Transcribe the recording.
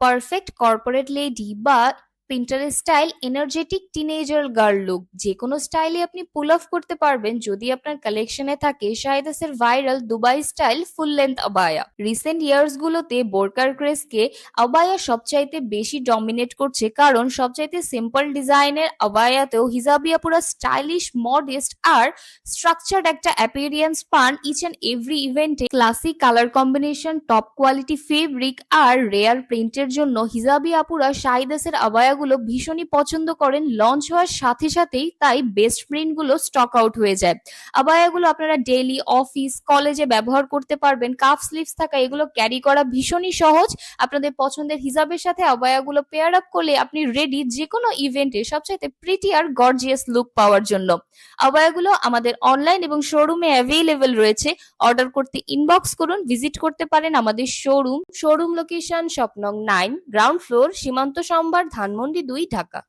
Perfect corporate lady বা প্রিন্টারের style energetic teenager girl look যে কোনো স্টাইলে আপনি পুল অফ করতে পারবেন যদি আপনার কালেকশনে থাকে শাহিদাসের viral Dubai style full length abaya recent years গুলোতে বোরকার ক্রেসকে আবায়া সবচাইতে বেশি ডমিনেট করছে কারণ সবচাইতে সিম্পল ডিজাইনের আবায়াতেও হিজাবিয়া পুরো স্টাইলিশ মডেস্ট আর স্ট্রাকচার্ড একটা অ্যাপিরিয়েন্স পান ইচ অ্যান্ড এভরি ইভেন্টে classic colour combination top quality fabric আর রেয়ার প্রিন্টের জন্য হিজাবি আপুরা শাহিদাসের আবায়াগুলো ভীষণই পছন্দ করেন। লঞ্চ হওয়ার সাথে সাথেই তাই বেস্ট প্রিন্টগুলো স্টক আউট হয়ে যায়। আবায়াগুলো আপনারা ডেইলি অফিস কলেজে ব্যবহার করতে পারবেন। কাফ স্লিভস থাকা এগুলো ক্যারি করা ভীষণই সহজ। আপনাদের পছন্দের হিসাবের সাথে আবায়াগুলো পেয়ার আপ করলে আপনি রেডি যে কোনো ইভেন্টে সবচাইতে প্রিটি আর গর্জিয়াস লুক পাওয়ার জন্য। আবায়াগুলো আমাদের অনলাইন এবং শোরুমে অ্যাভেলেবেল রয়েছে। অর্ডার করতে ইনবক্স করুন ভিজিট করতে পারেন আমাদের showroom showroom location স্বপ্নং nine ground floor Simanta Sambhar Dhanmondi দুই ঢাকা